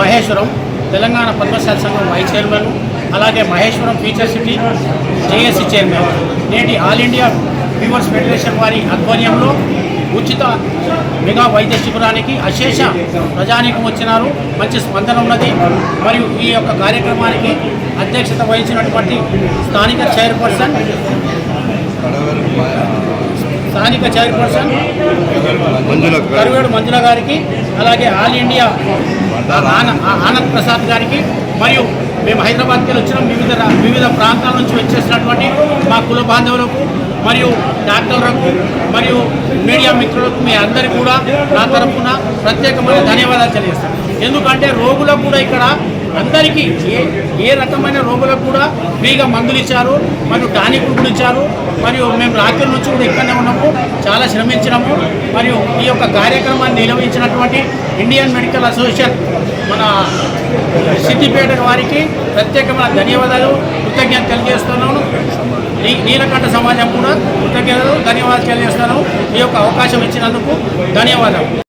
మహేశ్వరం తెలంగాణ పద్మశాలి సంఘం vice chairman అలాగే Maheshwaram future city JAC chairman. నేటి ఆల్ ఇండియా వ్యూవర్స్ ఫెడరేషన్ వారి ఆధ్వర్యంలో ఉచిత మెగా వైద్య శిబిరానికి అశేష ప్రజానీకం వచ్చినారు. మంచి స్పందన ఉన్నది. మరియు ఈ యొక్క కార్యక్రమానికి అధ్యక్షత వహించినటువంటి స్థానిక చైర్పర్సన్ స్థానిక చైర్పర్సన్ కరువేడు మంజుల గారికి అలాగే ఆల్ ఇండియా ఆనంద్ ప్రసాద్ గారికి మరియు మేము హైదరాబాద్కి వచ్చిన. వివిధ వివిధ ప్రాంతాల నుంచి వచ్చేసినటువంటి మా కుల బాంధవులకు మరియు డాక్టర్లకు మరియు మీడియా మిత్రులకు మీ అందరికీ కూడా నా తరఫున ప్రత్యేకమైన ధన్యవాదాలు తెలియజేస్తాను. ఎందుకంటే రోగులకు కూడా ఇక్కడ అందరికీ ఏ రకమైన రోగులకు కూడా ఫ్రీగా మందులు ఇచ్చారు మరియు టానిక్ కూడా ఇచ్చారు మరియు మేము రాత్రి నుంచి కూడా ఇక్కడనే ఉన్నాము చాలా శ్రమించినాము మరియు ఈ యొక్క కార్యక్రమాన్ని నిర్వహించినటువంటి ఇండియన్ మెడికల్ అసోసియేషన్ మన సిద్దిపేట వారికి ప్రత్యేకమైన ధన్యవాదాలు కృతజ్ఞత తెలియజేస్తున్నాను. నీలకంఠ సమాజం కూడా కృతజ్ఞతలు ధన్యవాదాలు తెలియజేస్తున్నాను. ఈ యొక్క అవకాశం ఇచ్చినందుకు ధన్యవాదాలు.